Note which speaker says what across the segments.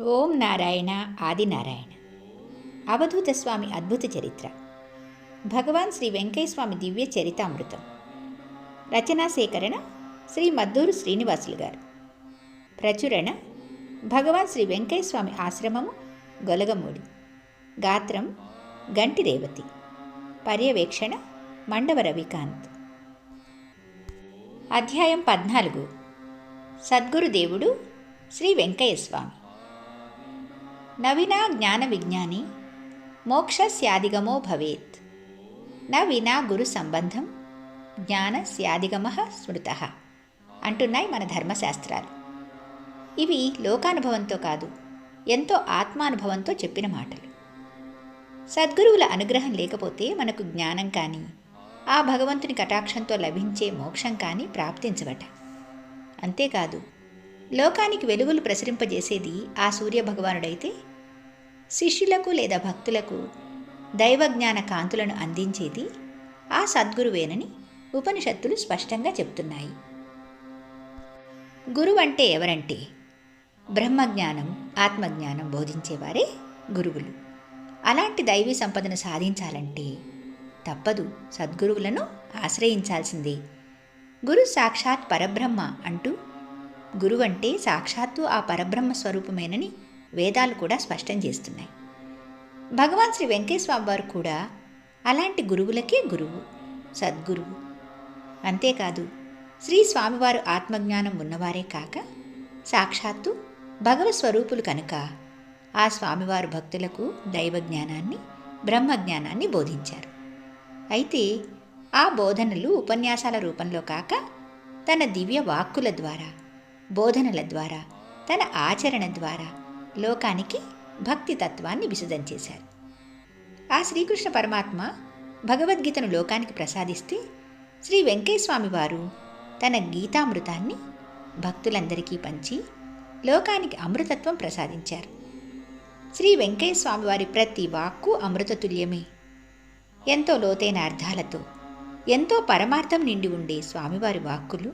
Speaker 1: ఓం నారాయణ ఆదినారాయణ అవధూత స్వామి అద్భుత చరిత్ర. భగవాన్ శ్రీ వెంకయ్యస్వామి దివ్య చరితామృతం. రచనా సేకరణ శ్రీ మద్దూరు శ్రీనివాసులు గారు. ప్రచురణ భగవాన్ శ్రీ వెంకయ్యస్వామి ఆశ్రమము గొలగమూడి. గాత్రం గంటి రేవతి పర్యవేక్షణ మండవ రవికాంత్. అధ్యాయం పద్నాలుగు. సద్గురుదేవుడు శ్రీ వెంకయ్యస్వామి. నవినా జ్ఞాన విజ్ఞాని మోక్షస్యాదిగమో భవేత్. న వినా గురు సంబంధం జ్ఞాన స్యాదిగమ స్మృత అంటున్నాయి మన ధర్మశాస్త్రాలు. ఇవి లోకానుభవంతో కాదు ఎంతో ఆత్మానుభవంతో చెప్పిన మాటలు. సద్గురువుల అనుగ్రహం లేకపోతే మనకు జ్ఞానం కానీ ఆ భగవంతుని కటాక్షంతో లభించే మోక్షం కానీ ప్రాప్తించవట. అంతేకాదు లోకానికి వెలుగులు ప్రసరింపజేసేది ఆ సూర్యభగవానుడైతే శిష్యులకు లేదా భక్తులకు దైవజ్ఞాన కాంతులను అందించేది ఆ సద్గురువేనని ఉపనిషత్తులు స్పష్టంగా చెప్తున్నాయి గురువు అంటే ఎవరంటే? బ్రహ్మజ్ఞానం ఆత్మజ్ఞానం బోధించేవారే గురువులు. అలాంటి దైవీ సంపదను సాధించాలంటే తప్పదు సద్గురువులను ఆశ్రయించాల్సిందే. గురు సాక్షాత్ పరబ్రహ్మ అంటూ గురువంటే సాక్షాత్తు ఆ పరబ్రహ్మ స్వరూపమేనని వేదాలు కూడా స్పష్టం చేస్తున్నాయి. భగవాన్ శ్రీ వెంకటేశ్వర వారు కూడా అలాంటి గురువులకే గురువు సద్గురువు. అంతేకాదు శ్రీ స్వామివారు ఆత్మజ్ఞానం ఉన్నవారే కాక సాక్షాత్తు భగవత్ స్వరూపులు కనుక ఆ స్వామివారు భక్తులకు దైవజ్ఞానాన్ని బ్రహ్మజ్ఞానాన్ని బోధించారు. అయితే ఆ బోధనలు ఉపన్యాసాల రూపంలో కాక తన దివ్య వాక్కుల ద్వారా బోధనల ద్వారా తన ఆచరణ ద్వారా లోకానికి భక్తి తత్వాన్ని విశదం చేశారు. ఆ శ్రీకృష్ణ పరమాత్మ భగవద్గీతను లోకానికి ప్రసాదిస్తే శ్రీ వెంకయ్యస్వామి వారు తన గీతామృతాన్ని భక్తులందరికీ పంచి లోకానికి అమృతత్వం ప్రసాదించారు. శ్రీ వెంకయ్యస్వామి స్వామివారి ప్రతి వాక్కు అమృతతుల్యమే. ఎంతో లోతైన అర్థాలతో ఎంతో పరమార్థం నిండి ఉండే స్వామివారి వాక్కులు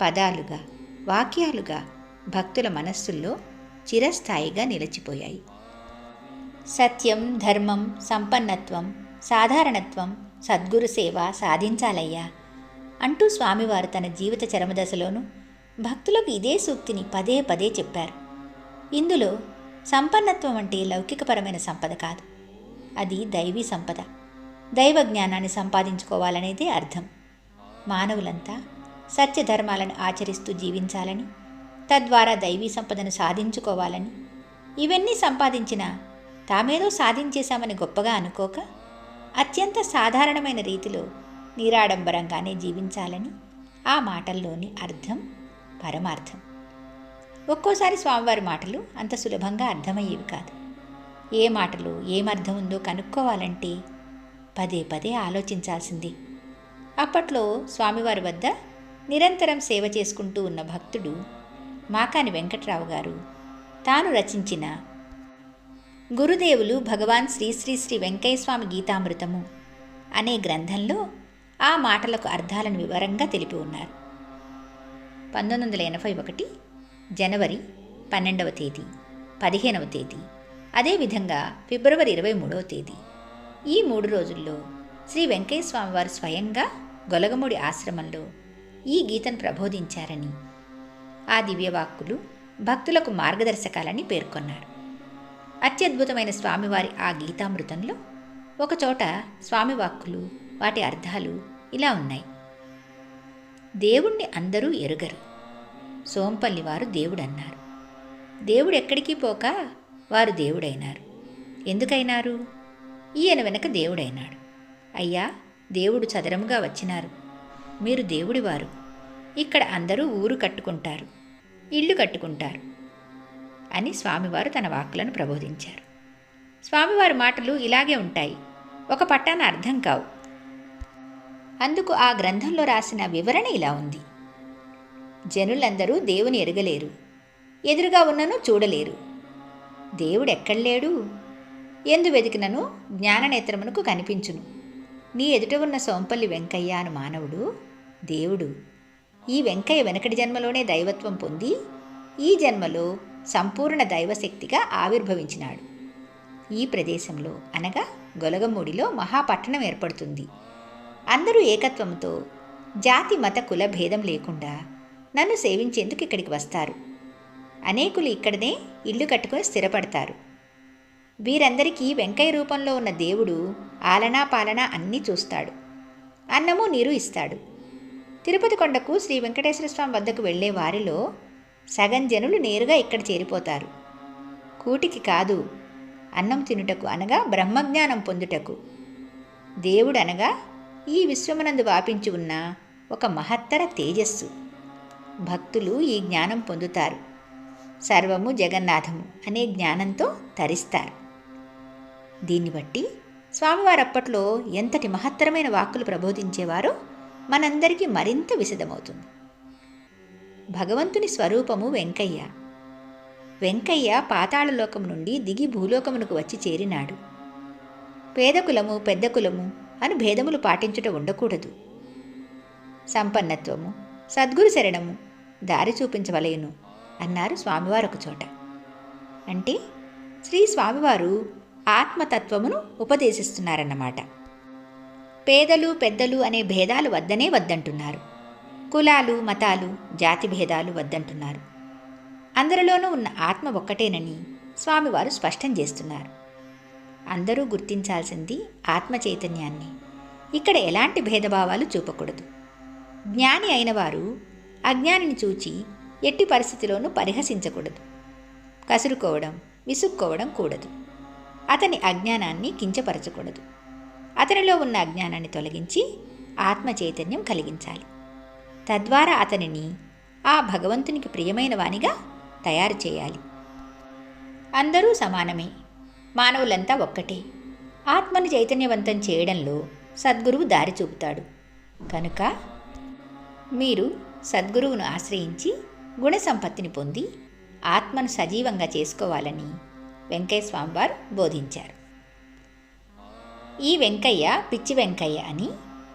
Speaker 1: పదాలుగా వాక్యాలుగా భక్తుల మనస్సుల్లో చిరస్థాయిగా నిలిచిపోయాయి. సత్యం ధర్మం సంపన్నత్వం సాధారణత్వం సద్గురు సేవ సాధించాలయ్యా అంటూ స్వామివారు తన జీవిత చరమదశలోనూ భక్తులకు ఇదే సూక్తిని పదే పదే చెప్పారు. ఇందులో సంపన్నత్వం అంటే లౌకికపరమైన సంపద కాదు. అది దైవీ సంపద. దైవ జ్ఞానాన్ని సంపాదించుకోవాలనేదే అర్థం. మానవులంతా సత్యధర్మాలను ఆచరిస్తూ జీవించాలని తద్వారా దైవీ సంపదను సాధించుకోవాలని. ఇవన్నీ సంపాదించిన తామేదో సాధించేశామని గొప్పగా అనుకోక అత్యంత సాధారణమైన రీతిలో నీరాడంబరంగానే జీవించాలని ఆ మాటల్లోని అర్థం పరమార్థం. ఒక్కోసారి స్వామివారి మాటలు అంత సులభంగా అర్థమయ్యేవి కాదు. ఏ మాటలు ఏమర్థం ఉందో కనుక్కోవాలంటే పదే పదే ఆలోచించాల్సింది. అప్పట్లో స్వామివారి వద్ద నిరంతరం సేవ చేసుకుంటూ ఉన్న భక్తుడు మాకాని వెంకట్రావు గారు. తాను రచించిన గురుదేవులు భగవాన్ శ్రీ శ్రీ శ్రీ వెంకయ్యస్వామి గీతామృతము అనే గ్రంథంలో ఆ మాటలకు అర్థాలను వివరంగా తెలిపి ఉన్నారు. పంతొమ్మిది వందల ఎనభై ఒకటి జనవరి పన్నెండవ తేదీ పదిహేనవ తేదీ అదేవిధంగా ఫిబ్రవరి ఇరవై మూడవ తేదీ. ఈ మూడు రోజుల్లో శ్రీ వెంకయ్య స్వామివారు స్వయంగా గొలగముడి ఆశ్రమంలో ఈ గీతను ప్రబోధించారని ఆ దివ్యవాక్కులు భక్తులకు మార్గదర్శకాలని పేర్కొన్నారు. అత్యద్భుతమైన స్వామివారి ఆ గీతామృతంలో ఒకచోట స్వామివాక్కులు వాటి అర్థాలు ఇలా ఉన్నాయి. దేవుణ్ణి అందరూ ఎరుగరు. సోంపల్లి వారు దేవుడన్నారు. దేవుడు ఎక్కడికి పోక వారు దేవుడైనారు. ఎందుకైనారు? ఈయన వెనక దేవుడైనాడు. అయ్యా దేవుడు చదరముగా వచ్చినారు. మీరు దేవుడివారు. ఇక్కడ అందరూ ఊరు కట్టుకుంటారు. ఇల్లు కట్టుకుంటారు అని స్వామివారు తన వాక్కులను ప్రబోధించారు. స్వామివారి మాటలు ఇలాగే ఉంటాయి. ఒక పట్టాన అర్థం కావు. అందుకు ఆ గ్రంథంలో రాసిన వివరణ ఇలా ఉంది. జనులందరూ దేవుని ఎరగలేరు. ఎదురుగా ఉన్నను చూడలేరు. దేవుడెక్కడ్లేడు ఎందు వెతికినను జ్ఞాననేత్రమునకు కనిపించును. నీ ఎదుట ఉన్న సోంపల్లి వెంకయ్య అను మానవుడు దేవుడు. ఈ వెంకయ్య వెనకటి జన్మలోనే దైవత్వం పొంది ఈ జన్మలో సంపూర్ణ దైవశక్తిగా ఆవిర్భవించినాడు. ఈ ప్రదేశంలో అనగా గొలగమూడిలో మహాపట్టణం ఏర్పడుతుంది. అందరూ ఏకత్వంతో జాతి మత కుల భేదం లేకుండా నన్ను సేవించేందుకు ఇక్కడికి వస్తారు. అనేకులు ఇక్కడనే ఇల్లు కట్టుకొని స్థిరపడతారు. వీరందరికీ వెంకయ్య రూపంలో ఉన్న దేవుడు ఆలనా పాలన అన్నీ చూస్తాడు. అన్నము నీరు ఇస్తాడు. తిరుపతి కొండకు శ్రీ వెంకటేశ్వర స్వామి వద్దకు వెళ్ళే వారిలో సగం జనులు నేరుగా ఇక్కడ చేరిపోతారు. కూటికి కాదు అన్నం తినుటకు అనగా బ్రహ్మజ్ఞానం పొందుటకు. దేవుడు అనగా ఈ విశ్వమునందు వాపించి ఉన్న ఒక మహత్తర తేజస్సు. భక్తులు ఈ జ్ఞానం పొందుతారు. సర్వము జగన్నాథము అనే జ్ఞానంతో తరిస్తారు. దీన్ని బట్టి స్వామివారు అప్పట్లో ఎంతటి మహత్తరమైన వాక్కులు ప్రబోధించేవారో మనందరికీ మరింత విశదమవుతుంది. భగవంతుని స్వరూపము వెంకయ్య. వెంకయ్య పాతాళలోకం నుండి దిగి భూలోకమునకు వచ్చి చేరినాడు. పేదకులము పెద్ద కులము అని భేదములు పాటించుట ఉండకూడదు. సంపన్నత్వము సద్గురు శరణము దారి చూపించవలయును అన్నారు స్వామివారు ఒక చోట. అంటే శ్రీ స్వామివారు ఆత్మతత్వమును ఉపదేశిస్తున్నారన్నమాట. పేదలు పెద్దలు అనే భేదాలు వద్దనే వద్దంటున్నారు. కులాలు మతాలు జాతి భేదాలు వద్దంటున్నారు. అందరిలోనూ ఉన్న ఆత్మ ఒక్కటేనని స్వామివారు స్పష్టం చేస్తున్నారు. అందరూ గుర్తించాల్సింది ఆత్మ చైతన్యాన్ని. ఇక్కడ ఎలాంటి భేదభావాలు చూపకూడదు. జ్ఞాని అయినవారు అజ్ఞానిని చూచి ఎట్టి పరిస్థితిలోనూ పరిహసించకూడదు. కసురుకోవడం విసుక్కోవడం కూడదు. అతని అజ్ఞానాన్ని కించపరచకూడదు. అతనిలో ఉన్న అజ్ఞానాన్ని తొలగించి ఆత్మ చైతన్యం కలిగించాలి. తద్వారా అతనిని ఆ భగవంతునికి ప్రియమైన వానిగా తయారు చేయాలి. అందరూ సమానమే. మానవులంతా ఒక్కటే. ఆత్మను చైతన్యవంతం చేయడంలో సద్గురువు దారి చూపుతాడు. కనుక మీరు సద్గురువును ఆశ్రయించి గుణ సంపత్తిని పొంది ఆత్మను సజీవంగా చేసుకోవాలని వెంకయ్య స్వామివారు బోధించారు. ఈ వెంకయ్య పిచ్చి వెంకయ్య అని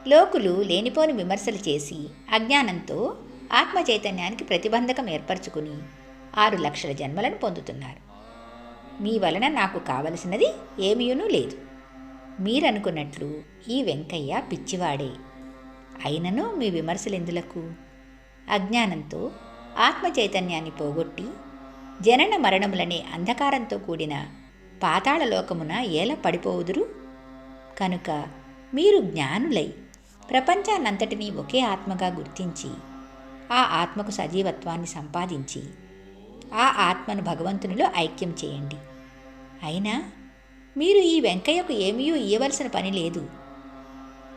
Speaker 1: లోకులు లేనిపోని విమర్శలు చేసి అజ్ఞానంతో ఆత్మ చైతన్యానికి ప్రతిబంధకం ఏర్పరచుకుని ఆరు లక్షల జన్మలను పొందుతున్నారు. మీ వలన నాకు కావలసినది ఏమీయునూ లేదు. మీరనుకున్నట్లు ఈ వెంకయ్య పిచ్చివాడే. అయినను మీ విమర్శలెందులకు? అజ్ఞానంతో ఆత్మ చైతన్యాన్ని పోగొట్టి జనన మరణములనే అంధకారంతో కూడిన పాతాళలోకమున ఎలా పడిపోవుదురు? కనుక మీరు జ్ఞానులై ప్రపంచాన్నంతటినీ ఒకే ఆత్మగా గుర్తించి ఆ ఆత్మకు సజీవత్వాన్ని సంపాదించి ఆ ఆత్మను భగవంతునిలో ఐక్యం చేయండి. అయినా మీరు ఈ వెంకయ్యకు ఏమీ ఇయ్యవలసిన పని లేదు.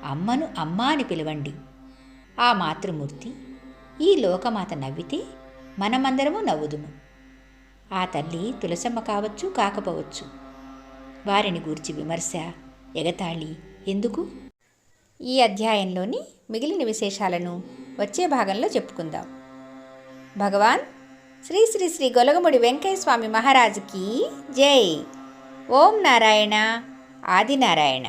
Speaker 1: అమ్మను అమ్మ అని పిలవండి. ఆ మాతృమూర్తి ఈ లోకమాత నవ్వితే మనమందరము నవ్వుదుము. ఆ తల్లి తులసమ్మ కావచ్చు కాకపోవచ్చు. వారిని గూర్చి విమర్శ ఎగతాళి. ఎందుకు? ఈ అధ్యాయంలోని మిగిలిన విశేషాలను వచ్చే భాగంలో చెప్పుకుందాం. భగవాన్ శ్రీ శ్రీ శ్రీ గొలగముడి వెంకయ్య స్వామి మహారాజుకి జై. ఓం నారాయణ ఆదినారాయణ.